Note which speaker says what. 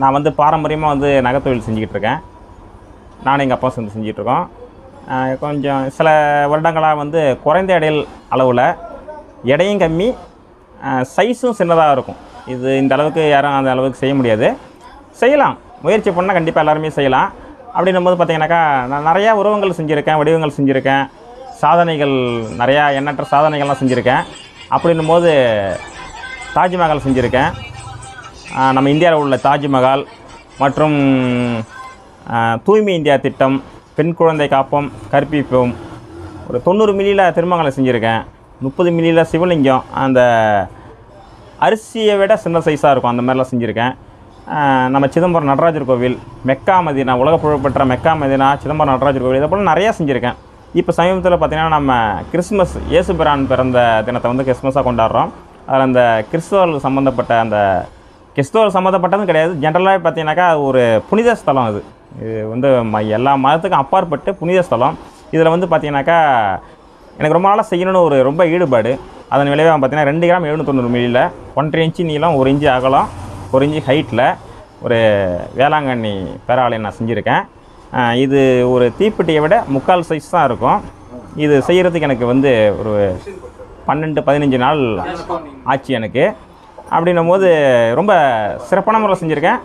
Speaker 1: நான் வந்து பாரம்பரியமாக வந்து நகைத்தொழில் செஞ்சுக்கிட்டு இருக்கேன் நானும் எங்கள் அப்பா சேர்ந்து செஞ்சிட்ருக்கோம் கொஞ்சம் சில வருடங்களாக வந்து குறைந்த எடையில் அளவில் எடையும் கம்மி சைஸும் சின்னதாக இருக்கும். இது இந்த அளவுக்கு யாரும் அந்த அளவுக்கு செய்ய முடியாது. செய்யலாம். முயற்சி பண்ணால் கண்டிப்பாக எல்லாருமே செய்யலாம். அப்படின்னும் போது பார்த்தீங்கன்னாக்கா நான் நிறையா உருவங்கள் செஞ்சுருக்கேன் வடிவங்கள் செஞ்சுருக்கேன். சாதனைகள் நிறையா எண்ணற்ற சாதனைகள்லாம் செஞ்சுருக்கேன். அப்படின்னும் போது தாஜ்மஹால் செஞ்சுருக்கேன். நம்ம இந்தியாவில் உள்ள தாஜ்மஹால் மற்றும் தூய்மை இந்தியா திட்டம் பெண் குழந்தை காப்பம் கற்பிப்போம். ஒரு தொண்ணூறு மில்லியில் திருமங்கலை செஞ்சுருக்கேன். முப்பது மில்லியில் சிவலிங்கம். அந்த அரிசியை விட சின்ன சைஸாக இருக்கும். அந்த மாதிரிலாம் செஞ்சுருக்கேன். நம்ம சிதம்பரம் நடராஜர் கோவில் மெக்கா மதினா உலக புகழ்பெற்ற மெக்கா மதினா சிதம்பரம் நடராஜர் கோவில் இதை போல் நிறையா செஞ்சுருக்கேன். இப்போ சமீபத்தில் பார்த்திங்கன்னா நம்ம கிறிஸ்மஸ் இயேசு பிரான் பிறந்த தினத்தை வந்து கிறிஸ்மஸாக கொண்டாடுறோம். அதில் அந்த கிறிஸ்தவர்கள் சம்மந்தப்பட்ட அந்த கிறிஸ்தவ சம்மந்தப்பட்டதும் கிடையாது. ஜென்ரலாக பார்த்தீங்கன்னாக்கா ஒரு புனித ஸ்தலம் அது. இது வந்து ம- எல்லா மதத்துக்கும் அப்பாற்பட்டு புனித ஸ்தலம். இதில் வந்து பார்த்தீங்கன்னாக்கா எனக்கு ரொம்ப நாளாக செய்யணும்னு ஒரு ரொம்ப ஈடுபாடு. அதன் விளைவாக பார்த்தீங்கன்னா ரெண்டு கிராம் எழுநூத்தொண்ணூறு மில்லியில் ஒன்றரை இன்ச்சு நீளம் ஒரு இன்ச்சு அகலம் ஒரு இன்ச்சு ஹைட்டில் ஒரு வேளாங்கண்ணி பேராலயம் நான் செஞ்சுருக்கேன். இது ஒரு தீப்பெட்டியை விட முக்கால் சைஸ் தான் இருக்கும். இது செய்கிறதுக்கு எனக்கு வந்து ஒரு பன்னெண்டு பதினஞ்சு நாள் ஆச்சு எனக்கு. அப்படின்னும் போது ரொம்ப சிறப்பான முறையில் செஞ்சுருக்கேன்.